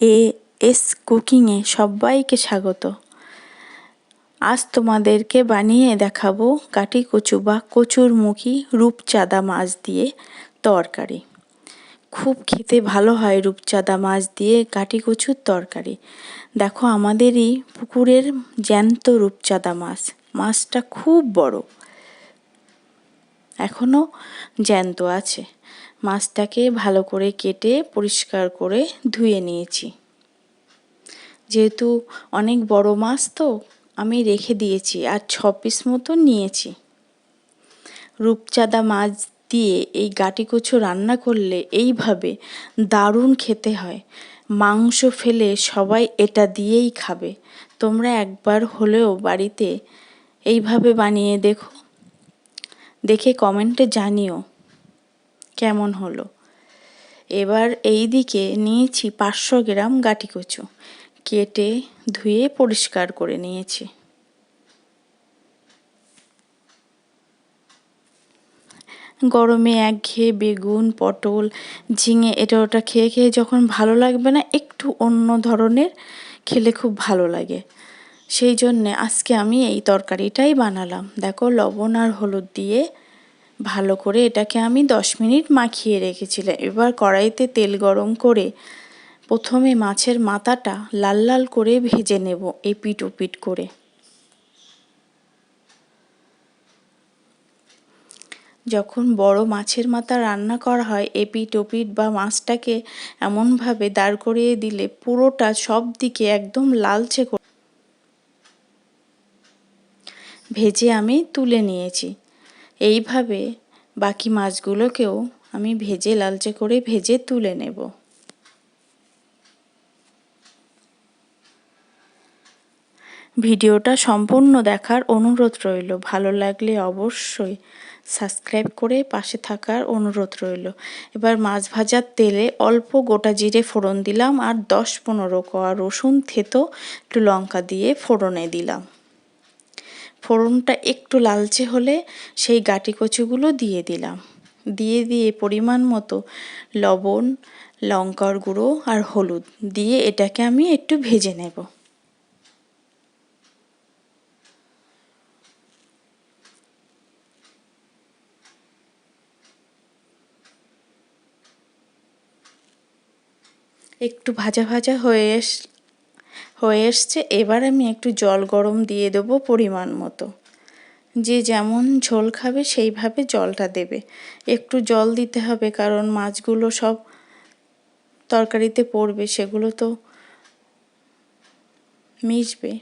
A S কুকিংয়ে সবাইকে স্বাগত। আজ তোমাদেরকে বানিয়ে দেখাবো কাটি কচু বা কচুর মুখী রূপচাঁদা মাছ দিয়ে তরকারি। খুব খেতে ভালো হয় রূপচাঁদা মাছ দিয়ে কাটি কচুর তরকারি। দেখো, আমাদেরই পুকুরের জ্যান্ত রূপচাঁদা মাছ। মাছটা খুব বড়। এখনও জ্যান্ত আছে। মাছটাকে ভালো করে কেটে পরিষ্কার করে ধুয়ে নিয়েছি। যেহেতু অনেক বড় মাছ তো, আমি রেখে দিয়েছি আর ছ পিস মতো নিয়েছি। রূপচাঁদা মাছ দিয়ে এই গাটি কচু রান্না করলে এইভাবে দারুণ খেতে হয়। মাংস ফেলে সবাই এটা দিয়েই খাবে। তোমরা একবার হলেও বাড়িতে এইভাবে বানিয়ে দেখো। দেখে কমেন্টে জানিও। কেমন হলো? এবার এই দিকে নিয়েছি পাঁচশো গ্রাম গাটি কচু কেটে ধুয়ে পরিষ্কার করে নিয়েছি। গরমে একঘেয়ে বেগুন, পটল, ঝিঙে, এটা ওটা খেয়ে খেয়ে যখন ভালো লাগবে না, একটু অন্য ধরনের খেলে খুব ভালো লাগে। সেই জন্যে আজকে আমি এই তরকারিটাই বানালাম। দেখো লবণ আর হলুদ দিয়ে ভালো করে এটাকে আমি দশ মিনিট মাখিয়ে রেখেছিলাম। এবার কড়াইতে তেল গরম করে প্রথমে মাছের মাথাটা লাল লাল করে ভেজে নেব এপিট ওপিট করে। যখন বড় মাছের মাথা রান্না করা হয়, এপিট ওপিট বা মাছটাকে এমনভাবে দাঁড় করিয়ে দিলে পুরোটা সব দিকে একদম লালচে ভেজে আমি তুলে নিয়েছি। এইভাবে বাকি মাছগুলোকেও আমি ভেজে লালচে করে ভেজে তুলে নেব। ভিডিওটা সম্পূর্ণ দেখার অনুরোধ রইল। ভালো লাগলে অবশ্যই সাবস্ক্রাইব করে পাশে থাকার অনুরোধ রইল। এবার মাছ ভাজার তেলে অল্প গোটা জিরে ফোড়ন দিলাম আর দশ পনেরো কোয়া রসুন থেতো একটু লঙ্কা দিয়ে ফোড়নে দিলাম। ফোড়নটা একটু লালচে হলে সেই গাটি কচুগুলো দিয়ে দিলাম। দিয়ে দিয়ে পরিমাণ মতো লবণ, লঙ্কার গুঁড়ো আর হলুদ দিয়ে এটাকে আমি একটু ভেজে নেব। একটু ভাজা ভাজা হয়ে হয়ে এসছে, এবার আমি একটু জল গরম দিয়ে দেবো পরিমাণ মতো। যে যেমন ঝোল খাবে সেইভাবে জলটা দেবে। একটু জল দিতে হবে কারণ মাছগুলো সব তরকারিতে পড়বে, সেগুলো তো মিশবে।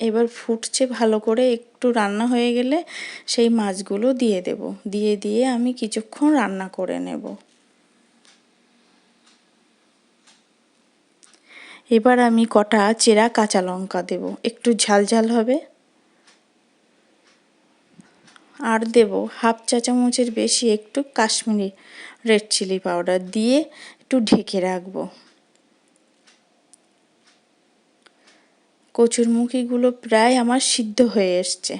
এবার ফুটছে ভালো করে, একটু রান্না হয়ে গেলে সেই মাছগুলো দিয়ে দেব। দিয়ে দিয়ে আমি কিছুক্ষণ রান্না করে নেব। এবার আমি কটা চেরা কাঁচা লঙ্কা দেব। একটু ঝাল ঝাল হবে। আর দেব হাফ চা চামচের বেশি একটু কাশ্মীরি রেড চিলি পাউডার দিয়ে একটু ঢেকে রাখব। কচুরমুখিগুলো প্রায় আমার সিদ্ধ হয়ে এসছে।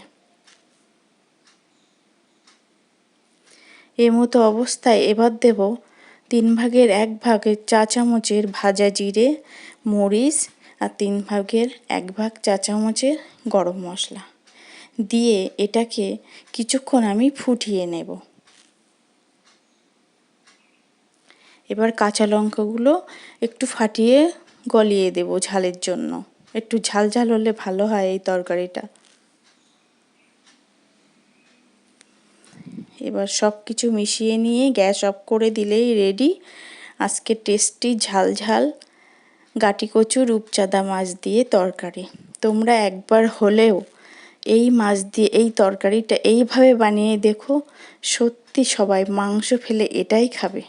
এ মতো অবস্থায় এবার দেব তিন ভাগের এক ভাগের চা চামচের ভাজা জিরে, মরিচ আর তিন ভাগের এক ভাগ চা চামচের গরম মশলা। দিয়ে এটাকে কিছুক্ষণ আমি ফুটিয়ে নেব। এবার কাঁচা লঙ্কাগুলো একটু ফাটিয়ে গলিয়ে দেব ঝালের জন্য। একটু ঝাল ঝাল হলে ভালো হয় এই তরকারিটা। এবার সব কিছু মিশিয়ে নিয়ে গ্যাস অফ করে দিলেই রেডি। আজকে টেস্টি ঝাল ঝাল গাটি কচু রূপচাঁদা মাছ দিয়ে তরকারি। তোমরা একবার হলেও এই মাছ দিয়ে, এই তরকারিটা এইভাবে বানিয়ে দেখো, সত্যি সবাই মাংস ফেলে এটাই খাবে।